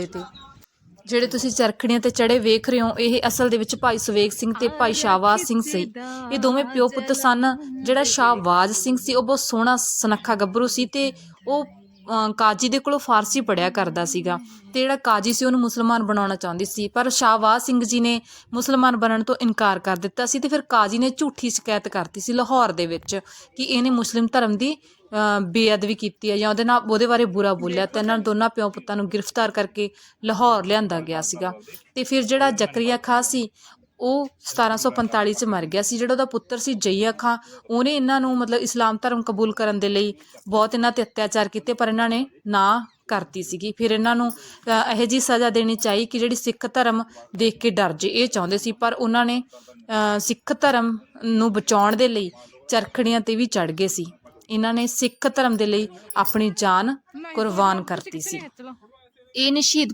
ਤੇ ਜਿਹੜੇ ਤੁਸੀਂ ਚਰਖੜੀਆਂ ਤੇ ਚੜੇ ਵੇਖ ਰਹੇ ਹੋ, ਇਹ ਅਸਲ ਦੇ ਵਿੱਚ ਭਾਈ ਸੁਵੇਗ ਸਿੰਘ ਤੇ ਭਾਈ ਸ਼ਾਹਵਾਜ਼ ਸਿੰਘ ਸੀ। ਇਹ ਦੋਵੇਂ ਪਿਓ ਪੁੱਤ ਸਨ। ਜਿਹੜਾ ਸ਼ਾਹਵਾਜ਼ ਸਿੰਘ ਸੀ, ਉਹ ਬਹੁਤ ਸੋਹਣਾ ਸੁਨੱਖਾ ਗੱਭਰੂ ਸੀ ਤੇ ਉਹ ਕਾਜੀ ਦੇ ਕੋਲੋਂ ਫਾਰਸੀ ਪੜਿਆ ਕਰਦਾ ਸੀਗਾ ਤੇ ਜਿਹੜਾ ਕਾਜੀ ਸੀ ਉਹਨੂੰ ਮੁਸਲਮਾਨ ਬਣਾਉਣਾ ਚਾਹੁੰਦੀ ਸੀ ਪਰ ਸ਼ਾਹਵਾਜ਼ ਸਿੰਘ ਜੀ ਨੇ ਮੁਸਲਮਾਨ ਬਣਨ ਤੋਂ ਇਨਕਾਰ ਕਰ ਦਿੱਤਾ ਸੀ ਤੇ ਫਿਰ ਕਾਜੀ ਨੇ ਝੂਠੀ ਸ਼ਿਕਾਇਤ ਕਰਤੀ ਸੀ ਲਾਹੌਰ ਦੇ ਵਿੱਚ ਕਿ ਇਹਨੇ ਮੁਸਲਿਮ ਧਰਮ ਦੀ ਅਹ, ਬੇਅਦਬੀ ਕੀਤੀ ਹੈ ਜਾਂ ਉਹਦੇ ਨਾਲ ਉਹਦੇ ਬਾਰੇ ਬੁਰਾ ਬੋਲਿਆ ਤੇ ਇਹਨਾਂ ਦੋਨਾਂ ਪਿਓ ਪੁੱਤਾਂ ਨੂੰ ਗ੍ਰਿਫਤਾਰ ਕਰਕੇ ਲਾਹੌਰ ਲਿਆਂਦਾ ਗਿਆ ਸੀਗਾ ਤੇ ਫਿਰ ਜਿਹੜਾ ਜ਼ਕਰੀਆ ਖਾਂ ਸੀ ਉਹ 1745 ਚ ਮਰ ਗਿਆ ਸੀ ਜਿਹੜਾ ਉਹਦਾ ਪੁੱਤਰ ਸੀ ਜਈਆ ਖਾਂ ਉਹਨੇ ਇਹਨਾਂ ਨੂੰ ਮਤਲਬ ਇਸਲਾਮ ਧਰਮ ਕਬੂਲ ਕਰਨ ਦੇ ਲਈ ਬਹੁਤ ਇਹਨਾਂ ਤੇ ਅਤਿਆਚਾਰ ਕੀਤੇ ਪਰ ਇਹਨਾਂ ਨੇ ਨਾ ਕਰਤੀ ਸੀਗੀ ਫਿਰ ਇਹਨਾਂ ਨੂੰ ਇਹੋ ਜੀ ਸਜ਼ਾ ਦੇਣੀ ਚਾਹੀ ਕਿ ਜਿਹੜੀ ਸਿੱਖ ਧਰਮ ਦੇਖ ਕੇ ਡਰ ਜੇ ਇਹ ਚਾਹੁੰਦੇ ਸੀ ਪਰ ਉਹਨਾਂ ਨੇ ਸਿੱਖ ਧਰਮ ਨੂੰ ਬਚਾਉਣ ਦੇ ਲਈ ਚਰਖੜੀਆਂ ਤੇ ਵੀ ਚੜ ਗਏ ਸੀ ਇਹਨਾਂ ਨੇ ਸਿੱਖ ਧਰਮ ਦੇ ਲਈ ਆਪਣੀ ਜਾਨ ਕੁਰਬਾਨ ਕਰਤੀ ਸੀ ਇਹ ਨੇ